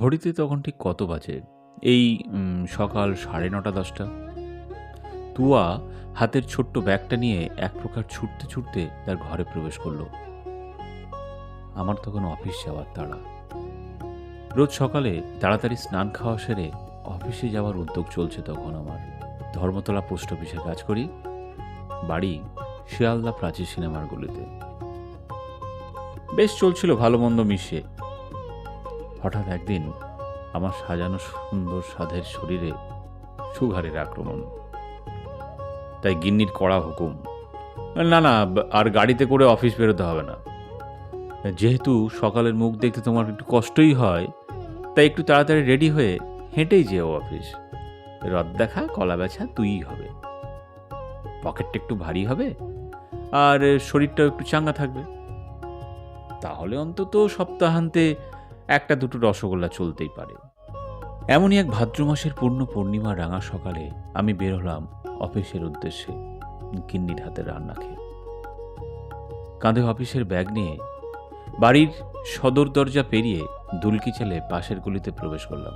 ঘড়িতে তখন ঠিক কত বাজে? এই সকাল সাড়ে নটা, দশটা। তুয়া হাতের ছোট্ট ব্যাগটা নিয়ে এক প্রকার ছুটতে ছুটতে তার ঘরে প্রবেশ করল। আমার তখন অফিস যাওয়ার তাড়া। রোজ সকালে তাড়াতাড়ি স্নান খাওয়া সেরে অফিসে যাওয়ার উদ্যোগ চলছে তখন আমার। ধর্মতলা পোস্ট অফিসে কাজ করি, বাড়ি শিয়ালদা প্রাচীর সিনেমার গলিতে। বেশ চলছিল ভালো মন্দ মিশিয়ে হঠাৎ একদিন আমার সাজানো সুন্দর সাধের শরীরে সুগারের আক্রমণ। তাই গিন্নির কড়া হুকুম, না না আর গাড়িতে করে অফিস বেরোতে হবে না। যেহেতু সকালের মুখ দেখতে তোমার একটু কষ্টই হয়, তাই একটু তাড়াতাড়ি রেডি হয়ে হেঁটেই যেও অফিস। রদ দেখা, কলা বেছা তুইই হবে। পকেটটা একটু ভারী হবে, আর শরীরটাও একটু চাঙ্গা থাকবে। তাহলে অন্তত সপ্তাহান্তে একটা দুটো রসগোল্লা চলতেই পারে। এমনই এক ভাদ্র মাসের পূর্ণ পূর্ণিমা রাঙা সকালে আমি বের হলাম অফিসের উদ্দেশ্যে গিন্নির হাতে রান্না খেয়ে। কাঁধে অফিসের ব্যাগ নিয়ে বাড়ির সদর দরজা পেরিয়ে দুলকি চালে পাশের গলিতে প্রবেশ করলাম।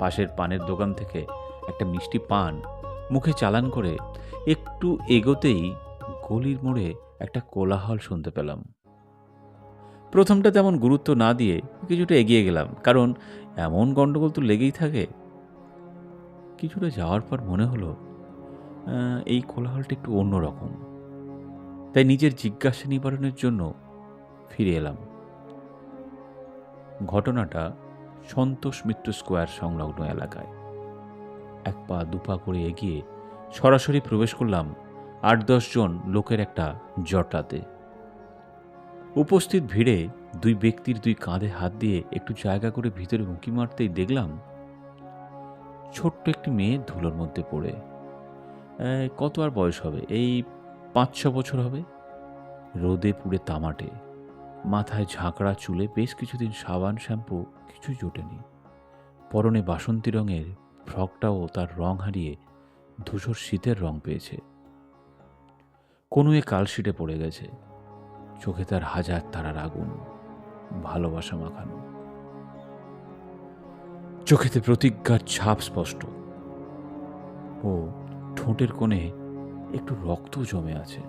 পাশের পানের দোকান থেকে একটা মিষ্টি পান মুখে চালান করে একটু এগোতেই গলির মোড়ে একটা কোলাহল শুনতে পেলাম। প্রথমটা তেমন গুরুত্ব না দিয়ে কিছুটা এগিয়ে গেলাম, কারণ এমন গণ্ডগোল তো লেগেই থাকে। কিছুটা যাওয়ার পর মনে হলো এই কোলাহলটা একটু অন্যরকম। তাই নিজের জিজ্ঞাসা নিবারণের জন্য ফিরে এলাম। ঘটনাটা সন্তোষ মিত্র স্কোয়ার সংলগ্ন এলাকায়। এক পা দুপা করে এগিয়ে সরাসরি প্রবেশ করলাম আট জন লোকের একটা জটাতে উপস্থিত ভিড়ে দুই ব্যক্তির দুই কাঁধে হাত দিয়ে একটু জায়গা করে ভিতরে উঁকি মারতেই দেখলাম ছোট্ট একটি মেয়ে ধুলোর মধ্যে পড়ে। কত আর বয়স হবে? এই পাঁচ ছ বছর হবে? রোদে পুড়ে তামাটে, মাথায় ঝাঁকড়া চুলে বেশ কিছুদিন সাবান, শ্যাম্পু, কিছুই জোটেনি। পরনে বাসন্তী রঙের ফ্রকটাও তার রং হারিয়ে ধূসর শীতের রং পেয়েছে। কোনোয়ে কালশিটে পড়ে গেছে। চোখে তার হাজার তারার আগুন, ভালোবাসা মাখানো। চোখেতে প্রতিজ্ঞার ছাপ স্পষ্ট। ও ঠোঁটের কোণে একটু রক্ত জমে আছে।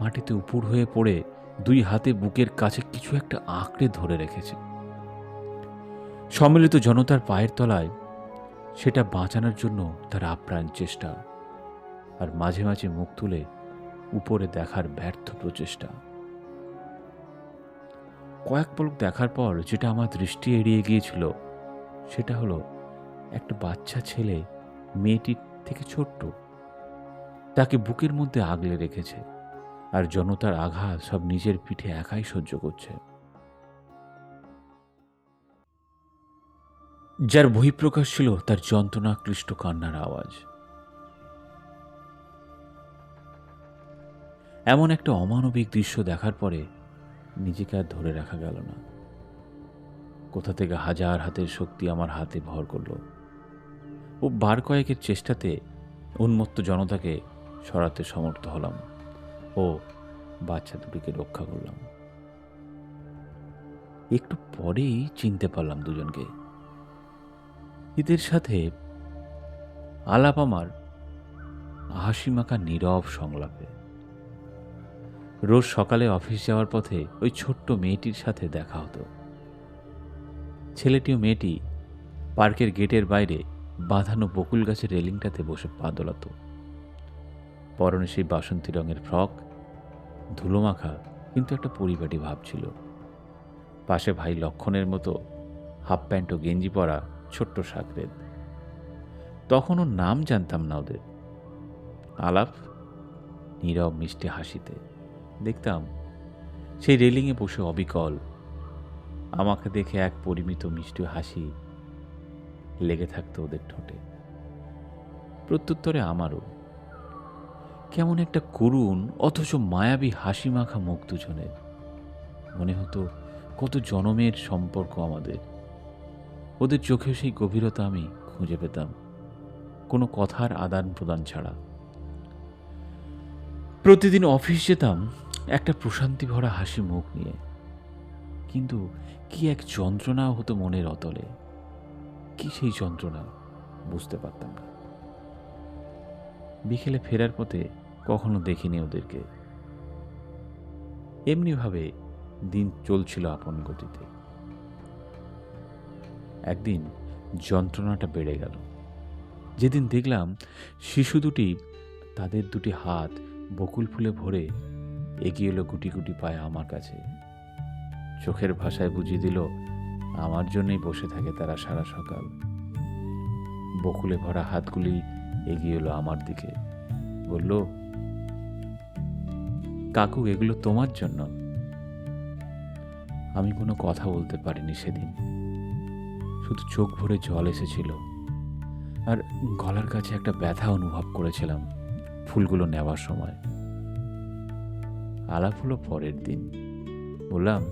মাটিতে উপুর হয়ে পড়ে দুই হাতে বুকের কাছে কিছু একটা আঁকড়ে ধরে রেখেছে। সম্মিলিত জনতার পায়ের তলায় সেটা বাঁচানোর জন্য তার আপ্রাণ চেষ্টা, আর মাঝে মাঝে মুখ তুলে উপরে দেখার ব্যর্থ প্রচেষ্টা। কয়েক পলক দেখার পর যেটা আমার দৃষ্টি এড়িয়ে গিয়েছিল, সেটা হলো একটা বাচ্চা ছেলে, মেয়েটির থেকে ছোট্ট। তাকে বুকের মধ্যে আগলে রেখেছে আর জনতার আঘাত সব নিজের পিঠে একাই সহ্য করছে। যার বহিঃপ্রকাশ ছিল তার যন্ত্রণাক্লিষ্ট কান্নার আওয়াজ। এমন একটা অমানবিক দৃশ্য দেখার পরে নিজেকে আর ধরে রাখা গেল না। কোথা থেকে হাজার হাতের শক্তি আমার হাতে ভর করল। ও বার কয়েকের চেষ্টাতে উন্মত্ত জনতাকে সরাতে সমর্থ হলাম ও বাচ্চা দুটিকে রক্ষা করলাম। একটু পরেই চিনতে পারলাম দুজনকে। এদের সাথে আলাপ আমার হাসিমাখা নীরব সংলাপে। রোজ সকালে অফিস যাওয়ার পথে ওই ছোট্ট মেয়েটির সাথে দেখা হতো। ছেলেটি ও মেয়েটি পার্কের গেটের বাইরে বাঁধানো বকুল গাছের রেলিংটাতে বসে পা দোলাতো। পরনে সেই বাসন্তী রঙের ফ্রক ধুলোমাখা কিন্তু একটা পরিপাটি ভাব ছিল। পাশে ভাই লক্ষণের মতো হাফ প্যান্ট ও গেঞ্জি পরা ছোট্ট সাকরেদ তখনও নাম জানতাম না ওদের। আলাপ, নীরব মিষ্টি হাসিতে। দেখতাম, সেই রেলিংয়ে বসে অবিকল, আমাকে দেখে এক পরিমিত মিষ্টি হাসি লেগে থাকতো ওদের ঠোঁটে। প্রত্যুত্তরে আমারও। কেমন একটা করুণ, অথচ মায়াবী হাসি মাখা মুখ দুজনের। মনে হতো কত জনমের সম্পর্ক আমাদের। ওদের চোখেও সেই গভীরতা আমি খুঁজে পেতাম, কোনো কথার আদান প্রদান ছাড়া। প্রতিদিন অফিস যেতাম একটা প্রশান্তি ভরা হাসি মুখ নিয়ে। কিন্তু কি এক যন্ত্রণাও হতো মনের অতলে? কি সেই যন্ত্রণা? বুঝতে পারতাম না। বিকেলে ফেরার পথে কখনো দেখিনি ওদেরকে। এমনিভাবে দিন চলছিল আপন গতিতে। একদিন যন্ত্রণাটা বেড়ে গেল। যেদিন দেখলাম শিশু দুটি, তাদের দুটি হাত বকুল ফুলে ভরে এগিয়ে এলো গুটি গুটি পায়ে আমার কাছে। চোখের ভাষায় বুঝিয়ে দিল, আমার জন্যই বসে থাকে তারা সারা সকাল। বকুলে ভরা হাতগুলি এগিয়ে এলো আমার দিকে। বলল, কাকু, এগুলো তোমার জন্য। আমি কোনো কথা বলতে পারিনি সেদিন। শুধু চোখ ভরে জল এসেছিল। আর গলার কাছে একটা ব্যথা অনুভব করেছিলাম ফুলগুলো নেওয়ার সময়। আলাপ হলো পরের দিন। বললাম,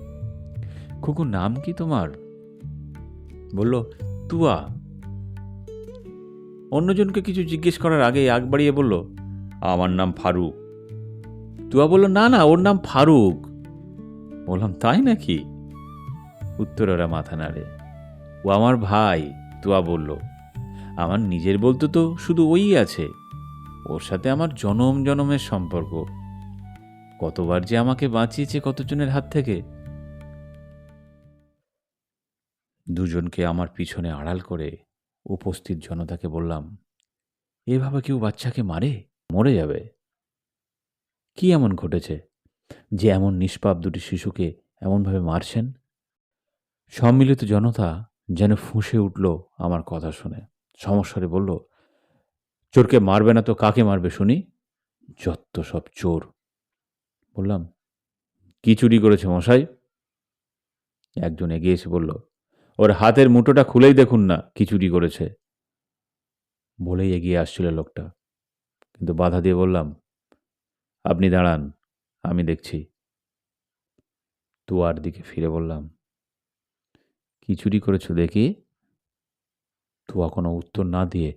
খুকু, নাম কি তোমার? বলল, তুয়া। অন্যজনকে কিছু জিজ্ঞেস করার আগে আগ বাড়িয়ে বলল, আমার নাম ফারুক। তুয়া বলল, না না, ওর নাম ফারুক। বললাম, তাই নাকি? উত্তর ওরা মাথা নাড়ে। ও আমার ভাই, তুয়া বলল, আমার নিজের বলতে তো শুধু ওই আছে। ওর সাথে আমার জনম জনমের সম্পর্ক। কতবার যে আমাকে বাঁচিয়েছে কতজনের হাত থেকে। দুজনকে আমার পিছনে আড়াল করে উপস্থিত জনতাকে বললাম এভাবে কেউ বাচ্চাকে মারে? মরে যাবে। কি এমন ঘটেছে যে এমন নিষ্পাপ দুটি শিশুকে এমনভাবে মারছেন? সম্মিলিত জনতা যেন ফুঁসে উঠল আমার কথা শুনে। সমস্যারে বলল, চোরকে মারবে না তো কাকে মারবে শুনি? যত সব চোর বললাম, কি চুরি করেছে মশাই? একজন এগিয়ে এসে বলল, ওর হাতের মুঠোটা খুলেই দেখুন না, কি চুরি করেছে। বলেই এগিয়ে আসছিল লোকটা। কিন্তু বাধা দিয়ে বললাম, আপনি দাঁড়ান, আমি দেখছি। তুয়ার দিকে ফিরে বললাম, কি চুরি করেছ দেখি? তুয়া কোনো উত্তর না দিয়ে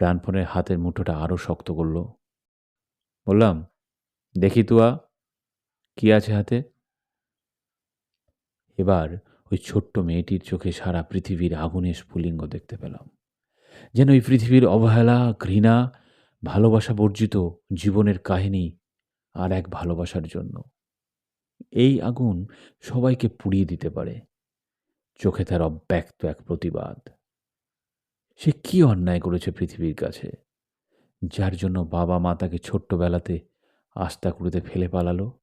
প্রাণপণের হাতের মুঠোটা আরও শক্ত করল। বললাম, দেখি তুয়া কি আছে হাতে? এবার ওই ছোট্ট মেয়েটির চোখে সারা পৃথিবীর আগুনের স্ফুলিঙ্গ দেখতে পেলাম। যেন ওই পৃথিবীর অবহেলা, ঘৃণা, ভালোবাসা বর্জিত জীবনের কাহিনী আর এক ভালোবাসার জন্য। এই আগুন সবাইকে পুড়িয়ে দিতে পারে। চোখে তার অব্যক্ত এক প্রতিবাদ। সে কি অন্যায় করেছে পৃথিবীর কাছে? যার জন্য বাবা মা তাকে ছোট্টবেলাতে আস্তা কুড়িতে ফেলে পালালো?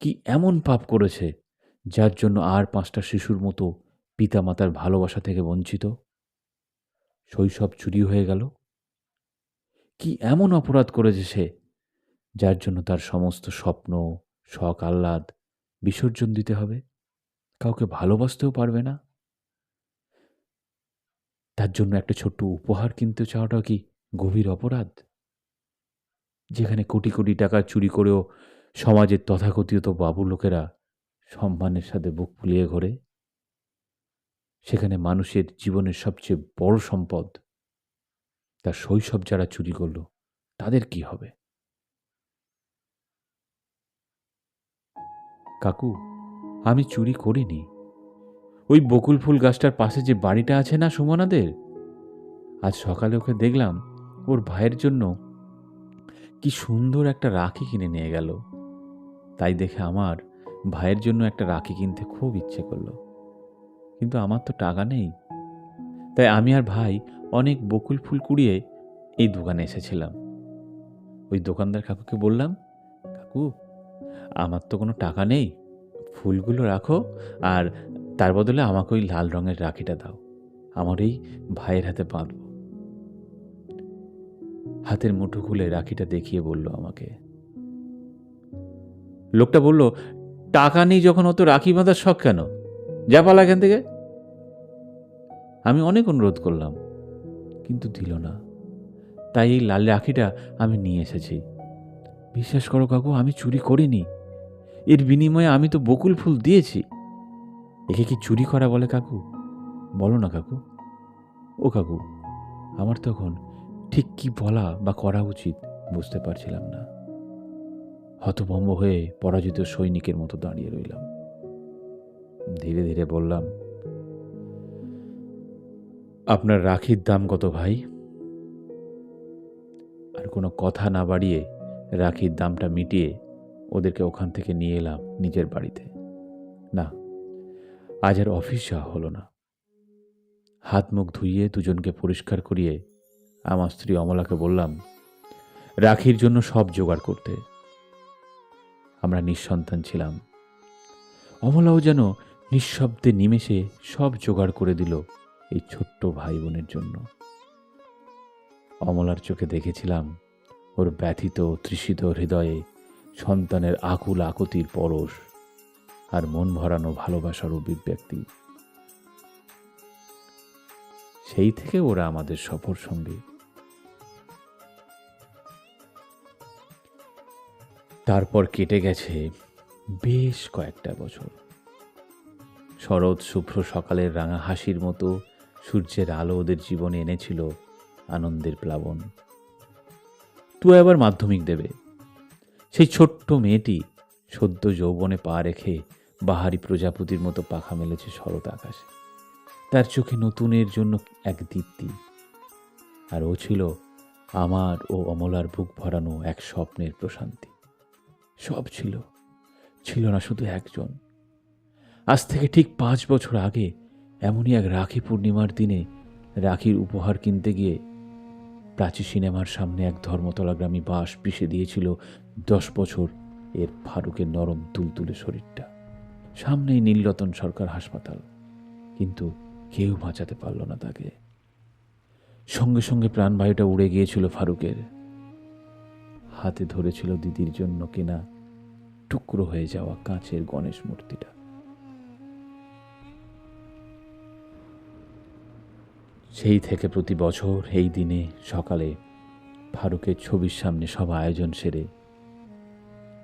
কি এমন পাপ করেছে যার জন্য আর পাঁচটা শিশুর মতো পিতামাতার ভালোবাসা থেকে বঞ্চিত? শৈশব চুরি হয়ে গেল। কি এমন অপরাধ করেছে সে যার জন্য তার সমস্ত স্বপ্ন, শখ, আহ্লাদ বিসর্জন দিতে হবে? কাউকে ভালোবাসতেও পারবে না? তার জন্য একটা ছোট্ট উপহার কিনতে চাওয়াটা কি গভীর অপরাধ? যেখানে কোটি কোটি টাকা চুরি করেও সমাজের তথাকথিত বাবু লোকেরা সম্মানের সাথে বুক ফুলিয়ে ঘোরে। সেখানে মানুষের জীবনের সবচেয়ে বড় সম্পদ, তার শৈশব যারা চুরি করল, তাদের কি হবে? কাকু, আমি চুরি করিনি। ওই বকুল ফুল গাছটার পাশে যে বাড়িটা আছে না সুমনাদের? আজ সকালে ওকে দেখলাম, ওর ভাইয়ের জন্য কি সুন্দর একটা রাখি কিনে নিয়ে গেল। তাই দেখে আমার ভাইয়ের জন্য একটা রাখি কিনতে খুব ইচ্ছে করল। কিন্তু আমার তো টাকা নেই। তাই আমি আর ভাই অনেক বকুল ফুল কুড়িয়ে এই দোকানে এসেছিলাম। ওই দোকানদার কাকুকে বললাম, কাকু, আমার তো কোনো টাকা নেই। ফুলগুলো রাখো আর তার বদলে আমাকে ওই লাল রঙের রাখিটা দাও। আমার এই ভাইয়ের হাতে বাঁধব। হাতের মুঠো খুলে রাখিটা দেখিয়ে বলল আমাকে লোকটা বলল, টাকা নেই যখন অত রাখি বাঁধার শখ কেন? যা পালা এখান থেকে। আমি অনেক অনুরোধ করলাম, কিন্তু দিল না। তাই এই লাল রাখিটা আমি নিয়ে এসেছি। বিশ্বাস করো কাকু, আমি চুরি করিনি। এর বিনিময়ে আমি তো বকুল ফুল দিয়েছি। একে কি চুরি করা বলে কাকু? বলো না কাকু। ও কাকু, আমার তখন ঠিক কি বলা বা করা উচিত বুঝতে পারছিলাম না। হতভম্ব হয়ে পরাজিত সৈনিকের মতো দাঁড়িয়ে রইলাম। ধীরে ধীরে বললাম, আপনার রাখির দাম কত ভাই? আর কোনো কথা না বাড়িয়ে রাখির দামটা মিটিয়ে ওদেরকে ওখান থেকে নিয়ে এলাম নিজের বাড়িতে। না, আজ আর অফিস যাওয়া হলো না। হাত মুখ ধুইয়ে দুজনকে পরিষ্কার করিয়ে আমার স্ত্রী অমলাকে বললাম, রাখির জন্য সব জোগাড় করতে। আমরা নিঃসন্তান ছিলাম। অমলাও যেন নিঃশব্দে নিমেষে সব জোগাড় করে দিল এই ছোট্ট ভাই বোনের জন্য। অমলার চোখে দেখেছিলাম ওর ব্যথিত, তৃষিত হৃদয়ে সন্তানের আকুল আকুতির পরশ আর মন ভরানো ভালোবাসার অভিব্যক্তি। সেই থেকে ওরা আমাদের সফর সঙ্গী তারপর কেটে গেছে বেশ কয়েকটা বছর। শরৎ, শুভ্র সকালের রাঙা হাসির মতো সূর্যের আলো ওদের জীবনে এনেছিল আনন্দের প্লাবন। তুই আবার মাধ্যমিক দেবে। সেই ছোট্ট মেয়েটি সদ্য যৌবনে পা রেখে বাহারি প্রজাপতির মতো পাখা মেলেছে শরৎ আকাশে। তার চোখে নতুনের জন্য এক দীপ্তি। আর ও ছিল আমার ও অমলার বুক ভরানো এক স্বপ্নের প্রশান্তি। সব ছিল ছিল না শুধু একজন। আজ থেকে ঠিক পাঁচ বছর আগে এমনই এক রাখি পূর্ণিমার দিনে রাখির উপহার কিনতে গিয়ে প্রাচী সিনেমার সামনে এক ধর্মতলাগ্রামী বাস পিষে দিয়েছিল দশ বছর এর ফারুকের নরম তুলতুলে শরীরটা। সামনেই নীলরতন সরকার হাসপাতাল, কিন্তু কেউ বাঁচাতে পারল না তাকে। সঙ্গে সঙ্গে প্রাণবায়ুটা উড়ে গিয়েছিল ফারুকের। হাতে ধরেছিল দিদির জন্য কেনা টুকরো হয়ে যাওয়া কাঁচের গণেশ মূর্তিটা। সেই থেকে প্রতি বছর এই দিনে সকালে ফারুকের ছবির সামনে সব আয়োজন সেরে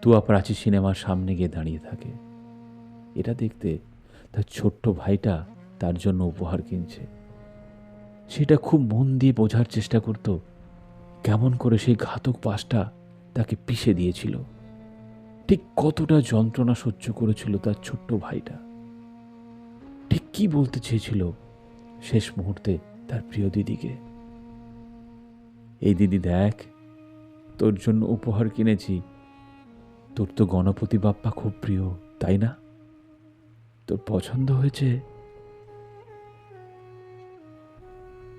তুয়া প্রাচী সিনেমার সামনে গিয়ে দাঁড়িয়ে থাকে। এটা দেখতে তার ছোট্ট ভাইটা তার জন্য উপহার কিনছে। সেটা খুব মন দিয়ে বোঝার চেষ্টা করত, কেমন করে সেই ঘাতক পাশটা তাকে পিষে দিয়েছিল। ঠিক কতটা যন্ত্রণা সহ্য করেছিল তার ছোট্ট ভাইটা। ঠিক কি বলতে চেয়েছিল শেষ মুহূর্তে তার প্রিয় দিদিকে। এই দিদি দেখ, তোর জন্য উপহার কিনেছি। তোর তো গণপতি বাপ্পা খুব প্রিয়, তাই না? তোর পছন্দ হয়েছে?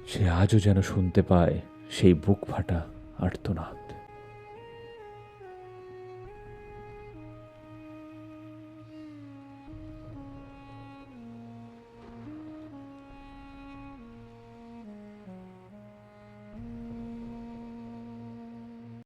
সে আজও যেন শুনতে পায় সেই বুক ফাটা আর্তনাদ।